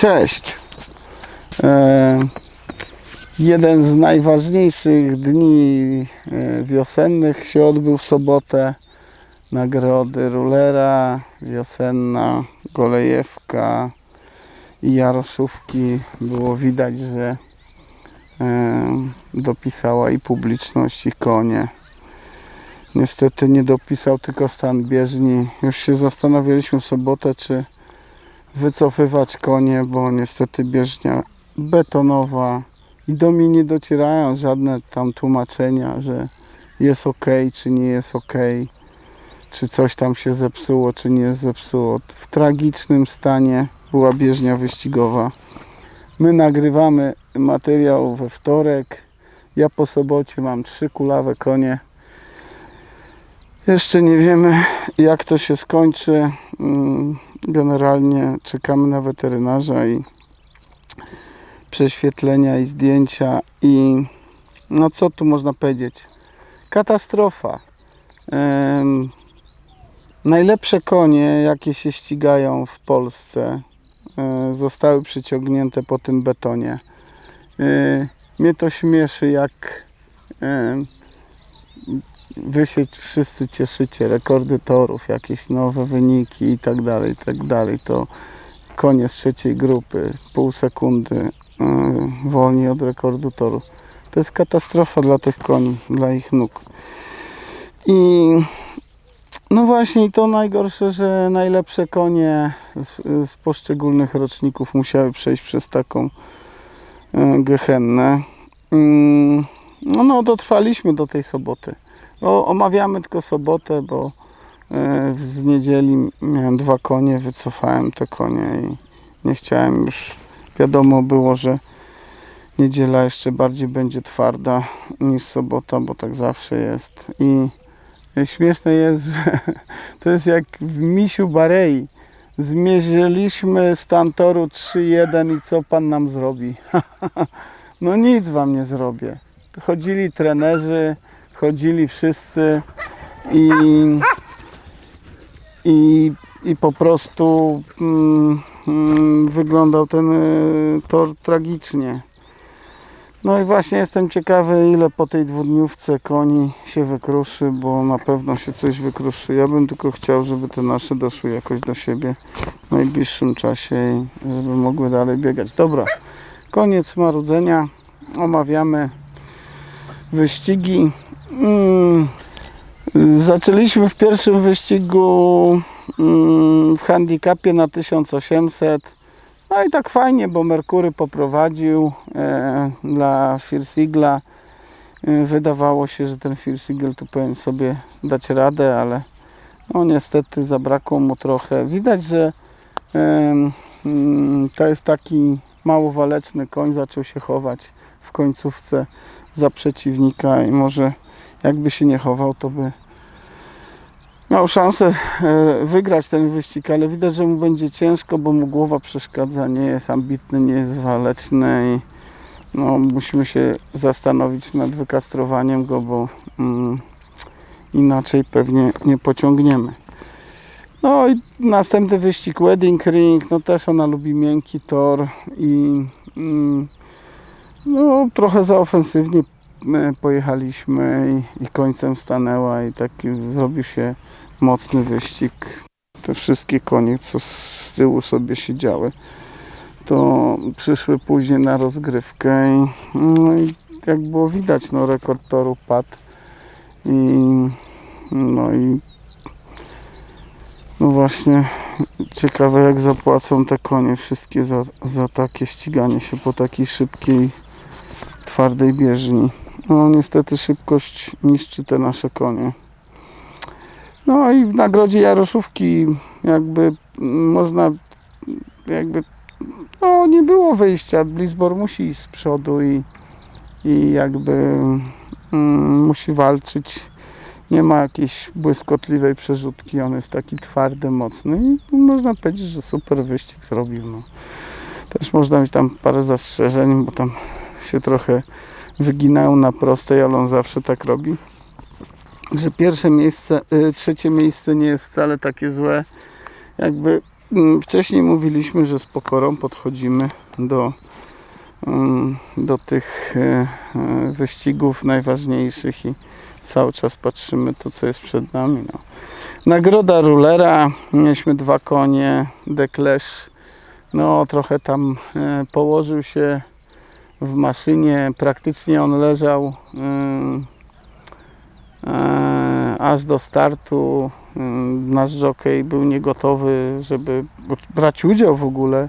Cześć. E, jeden z najważniejszych dni e, wiosennych się odbył w sobotę. Nagrody Rulera, wiosenna Golejewka i Jaroszówki. Było widać, że e, dopisała i publiczność i konie. Niestety nie dopisał tylko stan bieżni. Już się zastanawialiśmy w sobotę, czy wycofywać konie, bo niestety bieżnia betonowa i do mnie nie docierają żadne tam tłumaczenia, że jest ok, czy nie jest ok, czy coś tam się zepsuło, czy nie zepsuło. W tragicznym stanie była bieżnia wyścigowa. My nagrywamy materiał we wtorek. Ja po sobocie mam trzy kulawe konie. Jeszcze nie wiemy, jak to się skończy. Generalnie czekamy na weterynarza i prześwietlenia i zdjęcia i no co tu można powiedzieć? Katastrofa. Najlepsze konie, jakie się ścigają w Polsce, e, zostały przyciągnięte po tym betonie. E, mnie to śmieszy, jak em, wy się wszyscy cieszycie, rekordy torów, jakieś nowe wyniki i tak dalej, i tak dalej, to koniec trzeciej grupy, pół sekundy yy, wolniej od rekordu toru. To jest katastrofa dla tych koni, dla ich nóg. I no właśnie to najgorsze, że najlepsze konie z, z poszczególnych roczników musiały przejść przez taką yy, gehennę. Mm, No, no dotrwaliśmy do tej soboty. No, omawiamy tylko sobotę, bo e, z niedzieli miałem dwa konie, wycofałem te konie i nie chciałem już. Wiadomo było, że niedziela jeszcze bardziej będzie twarda niż sobota, bo tak zawsze jest. I śmieszne jest, że to jest jak w Misiu Barei. Zmierzyliśmy stan toru 3-1 i co pan nam zrobi? no nic wam nie zrobię. Chodzili trenerzy, chodzili wszyscy i, i, i po prostu mm, mm, wyglądał ten y, tor tragicznie. No i właśnie jestem ciekawy, ile po tej dwudniówce koni się wykruszy, bo na pewno się coś wykruszy. Ja bym tylko chciał, żeby te nasze doszły jakoś do siebie w najbliższym czasie i żeby mogły dalej biegać. Dobra, koniec marudzenia. Omawiamy wyścigi. Mm, Zaczęliśmy w pierwszym wyścigu mm, w handicapie na 1800. No i tak fajnie, bo Merkury poprowadził e, dla Firsigla. E, wydawało się, że ten Firsigel tu powinien sobie dać radę, ale no niestety zabrakło mu trochę. Widać, że em, mm, to jest taki mało waleczny koń, zaczął się chować w końcówce za przeciwnika i może jakby się nie chował, to by miał szansę e, wygrać ten wyścig, ale widać, że mu będzie ciężko, bo mu głowa przeszkadza, nie jest ambitny, nie jest waleczny i no, musimy się zastanowić nad wykastrowaniem go, bo mm, inaczej pewnie nie pociągniemy. No i następny wyścig Wedding Ring, no też ona lubi miękki tor i mm, no, trochę za ofensywnie my pojechaliśmy i, i końcem stanęła i taki zrobił się mocny wyścig. Te wszystkie konie, co z tyłu sobie siedziały, to przyszły później na rozgrywkę i, no i jak było widać, no rekord toru padł i no i no właśnie ciekawe jak zapłacą te konie wszystkie za, za takie ściganie się po takiej szybkiej twardej bieżni. No niestety szybkość niszczy te nasze konie. No i w nagrodzie Jaroszówki jakby można jakby no nie było wyjścia. Blisbor musi iść z przodu i, i jakby mm, musi walczyć. Nie ma jakiejś błyskotliwej przerzutki. On jest taki twardy, mocny i można powiedzieć, że super wyścig zrobił. No. Też można mieć tam parę zastrzeżeń, bo tam się trochę wyginają na prostej, ale on zawsze tak robi. Że pierwsze miejsce, y, trzecie miejsce nie jest wcale takie złe. Jakby mm, wcześniej mówiliśmy, że z pokorą podchodzimy do, mm, do tych e, e, wyścigów najważniejszych i cały czas patrzymy to, co jest przed nami. No. Nagroda rulera, mieliśmy dwa konie, deklesz, no trochę tam położył się w maszynie, praktycznie on leżał e, e, aż do startu. E, Nasz jockey był niegotowy, żeby brać udział w ogóle.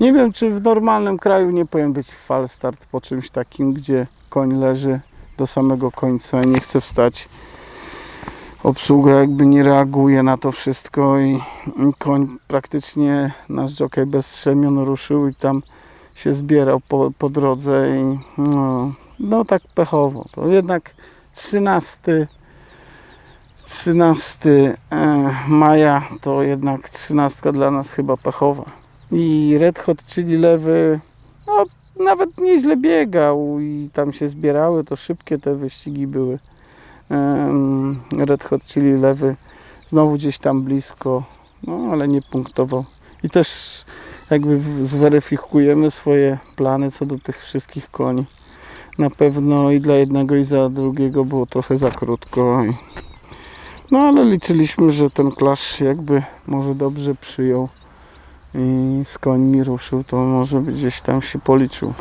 Nie wiem, czy w normalnym kraju nie powinien być fal start po czymś takim, gdzie koń leży do samego końca i nie chce wstać. Obsługa jakby nie reaguje na to wszystko i koń praktycznie nasz jockey bez strzemion ruszył i tam się zbierał po, po drodze i no, no tak pechowo. To jednak 13 13 e, maja to jednak 13 dla nas chyba pechowa. I Red Hot, czyli lewy, no nawet nieźle biegał i tam się zbierały, to szybkie te wyścigi były. Red Hot, czyli lewy, znowu gdzieś tam blisko, no ale nie punktował. I też jakby zweryfikujemy swoje plany co do tych wszystkich koni. Na pewno i dla jednego i za drugiego było trochę za krótko. No ale liczyliśmy, że ten klasz jakby może dobrze przyjął i z końmi ruszył, to może gdzieś tam się policzył.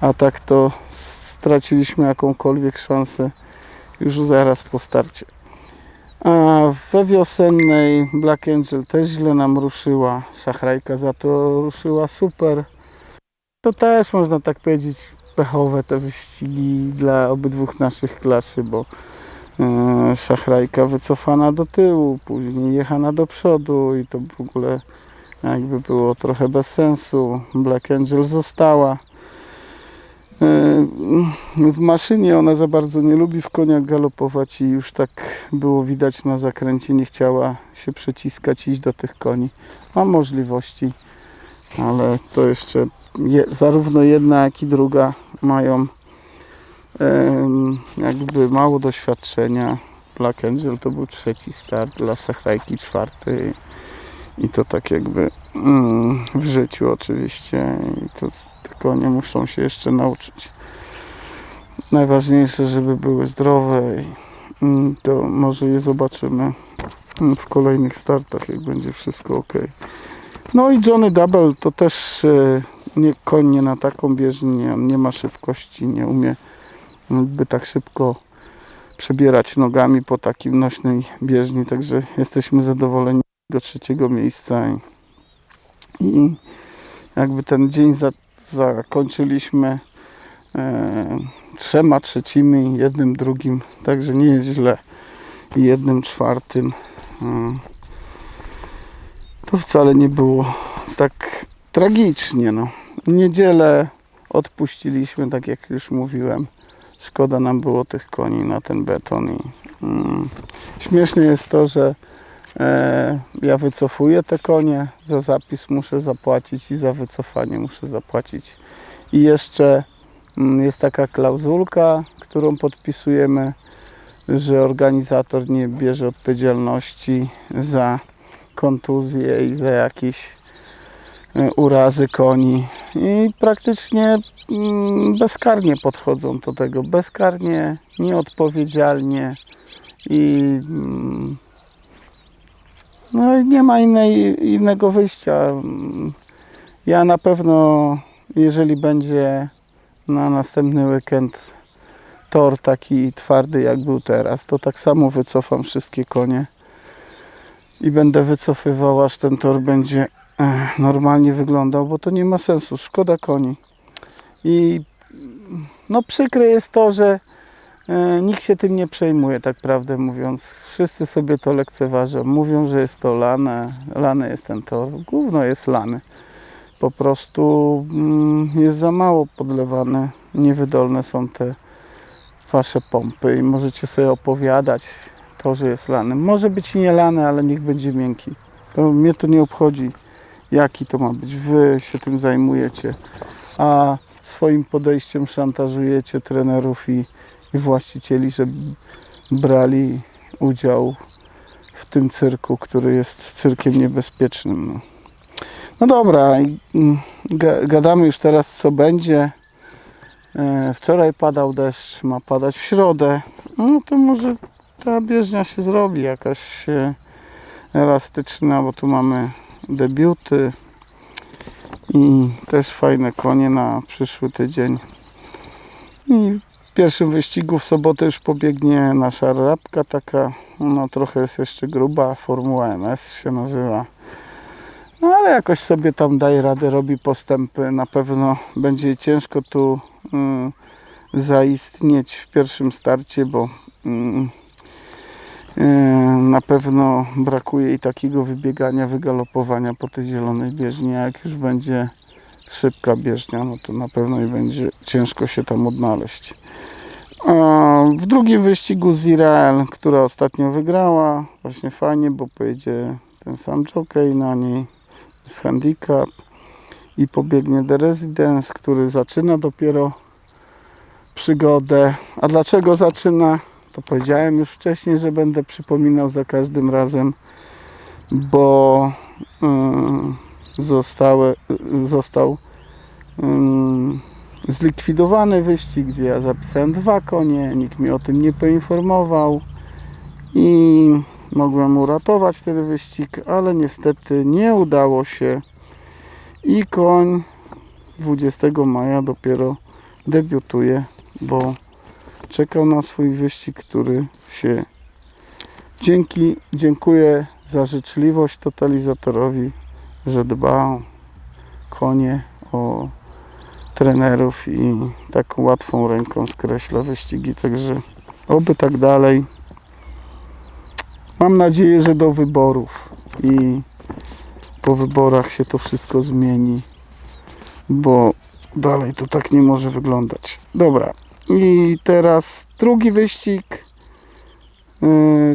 A tak to straciliśmy jakąkolwiek szansę już zaraz po starcie. A we wiosennej Black Angel też źle nam ruszyła. Szachrajka za to ruszyła super. To też można tak powiedzieć pechowe te wyścigi dla obydwu naszych klasy, bo e, Szachrajka wycofana do tyłu, później jechana do przodu i to w ogóle jakby było trochę bez sensu. Black Angel została. E, W maszynie ona za bardzo nie lubi w koniach galopować i już tak było widać na zakręcie, nie chciała się przeciskać, iść do tych koni. Ma możliwości, ale to jeszcze je, zarówno jedna, jak i druga mają jakby mało doświadczenia. Black Angel to był trzeci start, dla Sachrajki czwarty i, i to tak jakby mm, w życiu oczywiście i to te konie muszą się jeszcze nauczyć. Najważniejsze, żeby były zdrowe i to może je zobaczymy w kolejnych startach, jak będzie wszystko ok. No i Johnny Double to też e, nie koń nie na taką bieżnię, on nie ma szybkości, nie umie by tak szybko przebierać nogami po takim nośnej bieżni, także jesteśmy zadowoleni do trzeciego miejsca i, i jakby ten dzień za, zakończyliśmy e, trzema trzecimi, jednym drugim, także nie jest źle i jednym czwartym. E, to wcale nie było tak tragicznie. No. Niedzielę odpuściliśmy, tak jak już mówiłem. Szkoda nam było tych koni na ten beton. I, mm, śmieszne jest to, że ja wycofuję te konie, za zapis muszę zapłacić i za wycofanie muszę zapłacić. I jeszcze mm, jest taka klauzulka, którą podpisujemy, że organizator nie bierze odpowiedzialności za kontuzje i za jakieś e, urazy koni. I praktycznie mm, bezkarnie podchodzą do tego. Bezkarnie, nieodpowiedzialnie i mm, no, nie ma innej, innego wyjścia. Ja na pewno, jeżeli będzie na następny weekend tor taki twardy jak był teraz, to tak samo wycofam wszystkie konie i będę wycofywał, aż ten tor będzie e, normalnie wyglądał, bo to nie ma sensu. Szkoda koni. I no przykre jest to, że nikt się tym nie przejmuje, tak prawdę mówiąc. Wszyscy sobie to lekceważą. Mówią, że jest to lane. Lane jest ten tor. Gówno jest lany. Po prostu mm, jest za mało podlewane. Niewydolne są te wasze pompy i możecie sobie opowiadać to, że jest lany. Może być i nie lany, ale niech będzie miękki. To mnie to nie obchodzi, jaki to ma być. Wy się tym zajmujecie, a swoim podejściem szantażujecie trenerów i właścicieli, żeby brali udział w tym cyrku, który jest cyrkiem niebezpiecznym. No. No dobra, mm, ga- gadamy już teraz co będzie. E, Wczoraj padał deszcz, ma padać w środę. No to może ta bieżnia się zrobi jakaś e, elastyczna, bo tu mamy debiuty i też fajne konie na przyszły tydzień. I pierwszym wyścigu w sobotę już pobiegnie nasza rabka taka, ona trochę jest jeszcze gruba, Formuła MS się nazywa. No ale jakoś sobie tam daje radę, robi postępy. Na pewno będzie ciężko tu y, zaistnieć w pierwszym starcie, bo y, y, na pewno brakuje jej takiego wybiegania, wygalopowania po tej zielonej bieżni. A jak już będzie szybka bieżnia, no to na pewno jej będzie ciężko się tam odnaleźć. W drugim wyścigu z Izrael, która ostatnio wygrała, właśnie fajnie, bo pojedzie ten sam jockey na niej z handicap i pobiegnie The Residence, który zaczyna dopiero przygodę. A dlaczego zaczyna? To powiedziałem już wcześniej, że będę przypominał za każdym razem, bo y, zostały, został ym, zlikwidowany wyścig, gdzie ja zapisałem dwa konie, nikt mnie o tym nie poinformował i mogłem uratować ten wyścig, ale niestety nie udało się i koń 20 maja dopiero debiutuje, bo czekał na swój wyścig, który się dzięki, dziękuję za życzliwość totalizatorowi, że dba o konie, o trenerów i tak łatwą ręką skreśla wyścigi, także oby tak dalej. Mam nadzieję, że do wyborów i po wyborach się to wszystko zmieni, bo dalej to tak nie może wyglądać. Dobra, i teraz drugi wyścig,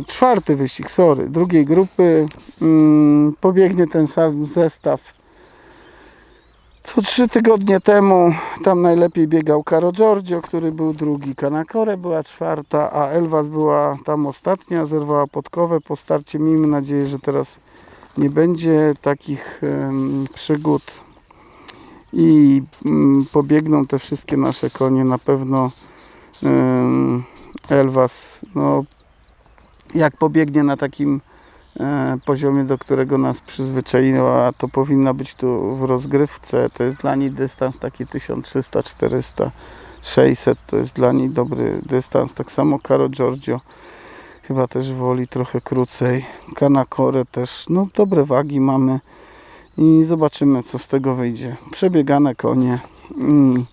czwarty wyścig, sorry, drugiej grupy. Yy, pobiegnie ten sam zestaw co trzy tygodnie temu tam najlepiej biegał Caro Giorgio, który był drugi. Kanakore była czwarta, a Elwas była tam ostatnia, zerwała podkowę po starcie. Miejmy nadzieję, że teraz nie będzie takich przygód i mm, pobiegną te wszystkie nasze konie. Na pewno em, Elwas, no, jak pobiegnie na takim e, poziomie, do którego nas przyzwyczaiła, to powinna być tu w rozgrywce. To jest dla niej dystans taki 1300, 400, 600. To jest dla niej dobry dystans. Tak samo Caro Giorgio chyba też woli trochę krócej. Kanakore też, no dobre wagi mamy i zobaczymy co z tego wyjdzie. Przebiegane konie i,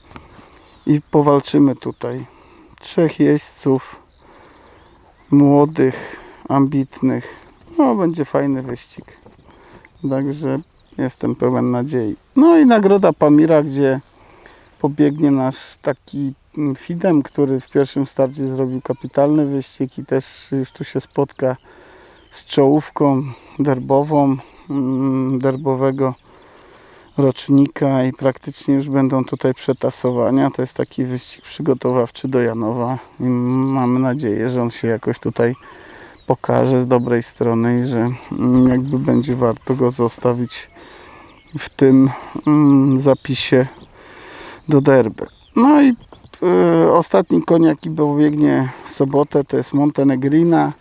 i powalczymy tutaj. Trzech jeźdźców młodych, ambitnych, no, będzie fajny wyścig. Także jestem pełen nadziei. No i nagroda Pamira, gdzie pobiegnie nasz taki Fidem, który w pierwszym starcie zrobił kapitalny wyścig i też już tu się spotka z czołówką derbową mm, derbowego rocznika i praktycznie już będą tutaj przetasowania. To jest taki wyścig przygotowawczy do Janowa i mamy nadzieję, że on się jakoś tutaj pokaże z dobrej strony i że mm, jakby będzie warto go zostawić w tym mm, zapisie do derby. No i y, ostatni koń jaki pobiegnie w sobotę to jest Montenegrina,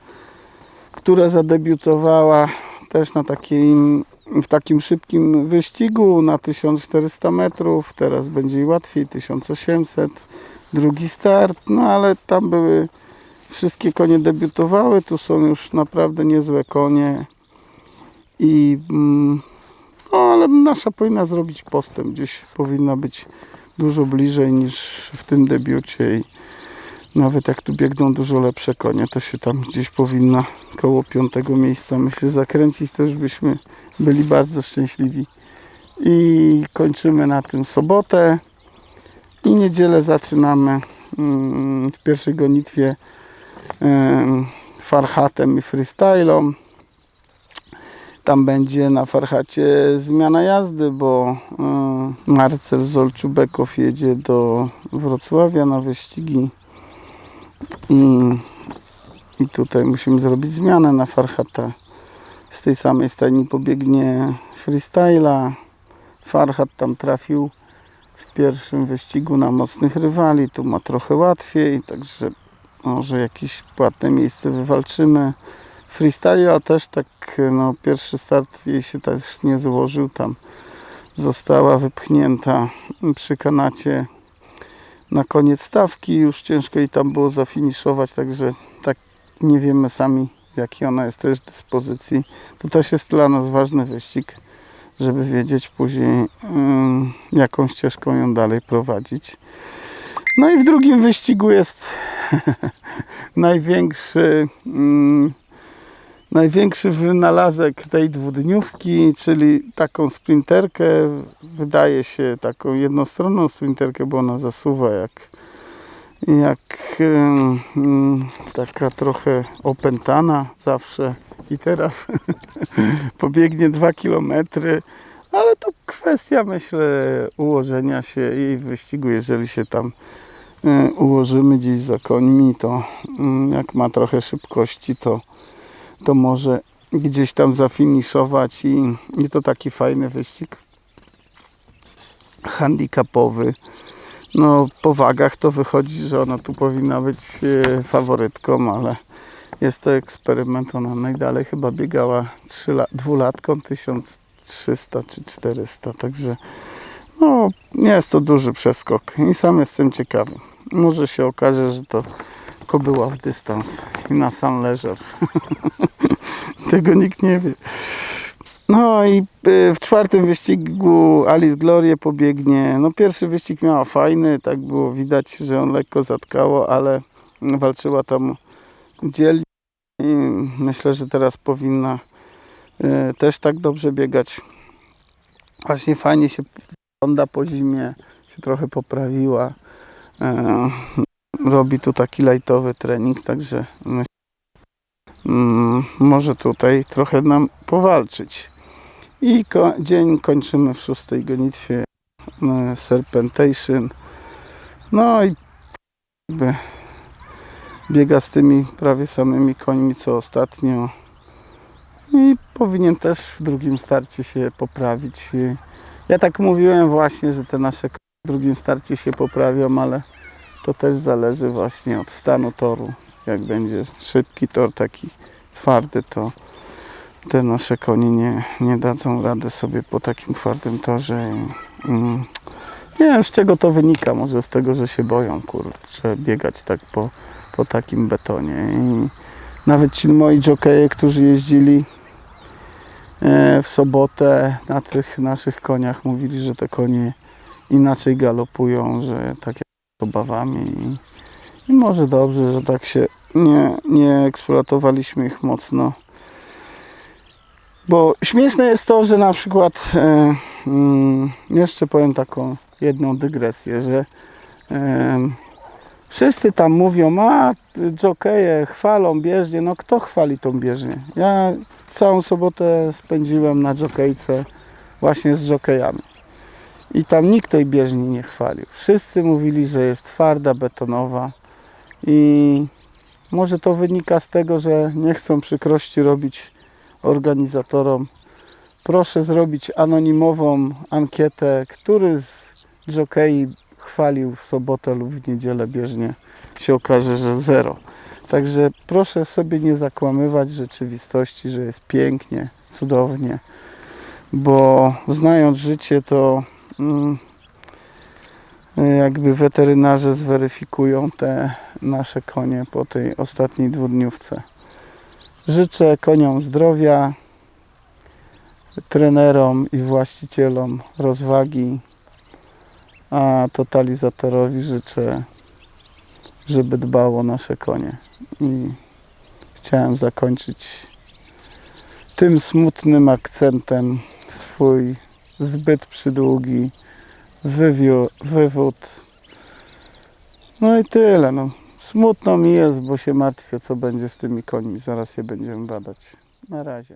która zadebiutowała też na takim, w takim szybkim wyścigu na 1400 metrów. Teraz będzie jej łatwiej, 1800. Drugi start, no ale tam były Wszystkie konie debiutowały, tu są już naprawdę niezłe konie i mm, no, ale nasza powinna zrobić postęp, gdzieś powinna być dużo bliżej niż w tym debiucie i nawet jak tu biegną dużo lepsze konie, to się tam gdzieś powinna koło piątego miejsca myślę zakręcić, to już byśmy byli bardzo szczęśliwi. I kończymy na tym sobotę. I niedzielę zaczynamy mm, w pierwszej gonitwie em, Farhatem i freestylą. Tam będzie na Farhacie zmiana jazdy, bo Marcel Zolczubekow jedzie do Wrocławia na wyścigi i, i tutaj musimy zrobić zmianę na Farhata. Z tej samej stajni pobiegnie freestyla Farhat tam trafił w pierwszym wyścigu na mocnych rywali. Tu ma trochę łatwiej, także może jakieś płatne miejsce wywalczymy. Freestyle też tak, no pierwszy start jej się też nie złożył. Tam została wypchnięta przy kanacie na koniec stawki. Już ciężko jej tam było zafiniszować, także tak nie wiemy sami, jakiej ona jest też dyspozycji. To też jest dla nas ważny wyścig, żeby wiedzieć później, ym, jaką ścieżką ją dalej prowadzić. No i w drugim wyścigu jest największy, ym, największy wynalazek tej dwudniówki, czyli taką sprinterkę. Wydaje się taką jednostronną sprinterkę, bo ona zasuwa jak, jak ym, taka trochę opętana zawsze. I teraz pobiegnie 2 km, ale to kwestia, myślę, ułożenia się w wyścigu. Jeżeli się tam ułożymy gdzieś za końmi, to jak ma trochę szybkości, to, to może gdzieś tam zafiniszować i, i to taki fajny wyścig handicapowy. No po wagach to wychodzi, że ona tu powinna być e, faworytką, ale jest to eksperyment. Ona najdalej chyba biegała 3 la- dwulatką 1300 czy 400, także no nie jest to duży przeskok i sam jestem ciekawy. Może się okaże, że to kobyła w dystans i na sam leżer. Tego nikt nie wie. No i y, w czwartym wyścigu Alice Glorie pobiegnie. No pierwszy wyścig miała fajny, tak było widać, że on lekko zatkało, ale walczyła tam dzielnie i myślę, że teraz powinna y, też tak dobrze biegać. Właśnie fajnie się wygląda po zimie, się trochę poprawiła. Robi tu taki lightowy trening, także myślę, mm, może tutaj trochę nam powalczyć. I ko- dzień kończymy w szóstej gonitwie e, Serpentation. No i biega z tymi prawie samymi końmi co ostatnio. I powinien też w drugim starcie się poprawić. Ja tak mówiłem właśnie, że te nasze w drugim starcie się poprawią, ale to też zależy właśnie od stanu toru. Jak będzie szybki tor, taki twardy, to te nasze konie nie, nie dadzą rady sobie po takim twardym torze. Mm, nie wiem z czego to wynika, może z tego, że się boją, kurczę, biegać tak po, po takim betonie. I nawet ci moi jokeje, którzy jeździli e, w sobotę na tych naszych koniach, mówili, że te konie inaczej galopują, że tak obawami. I, I może dobrze, że tak się nie, nie eksploatowaliśmy ich mocno. Bo śmieszne jest to, że na przykład e, mm, jeszcze powiem taką jedną dygresję, że e, wszyscy tam mówią, a jokeje chwalą bieżnię, no kto chwali tą bieżnię? Ja całą sobotę spędziłem na jokejce właśnie z jokejami i tam nikt tej bieżni nie chwalił. Wszyscy mówili, że jest twarda, betonowa i może to wynika z tego, że nie chcą przykrości robić organizatorom. Proszę zrobić anonimową ankietę, który z jokei chwalił w sobotę lub w niedzielę bieżnie. Się okaże, że zero. Także proszę sobie nie zakłamywać rzeczywistości, że jest pięknie, cudownie, bo znając życie, to jakby weterynarze zweryfikują te nasze konie po tej ostatniej dwudniówce. Życzę koniom zdrowia, trenerom i właścicielom rozwagi, a totalizatorowi życzę, żeby dbał o nasze konie. I chciałem zakończyć tym smutnym akcentem swój zbyt przydługi wywiu, wywód. No i tyle. No. Smutno mi jest, bo się martwię, co będzie z tymi końmi. Zaraz je będziemy badać. Na razie.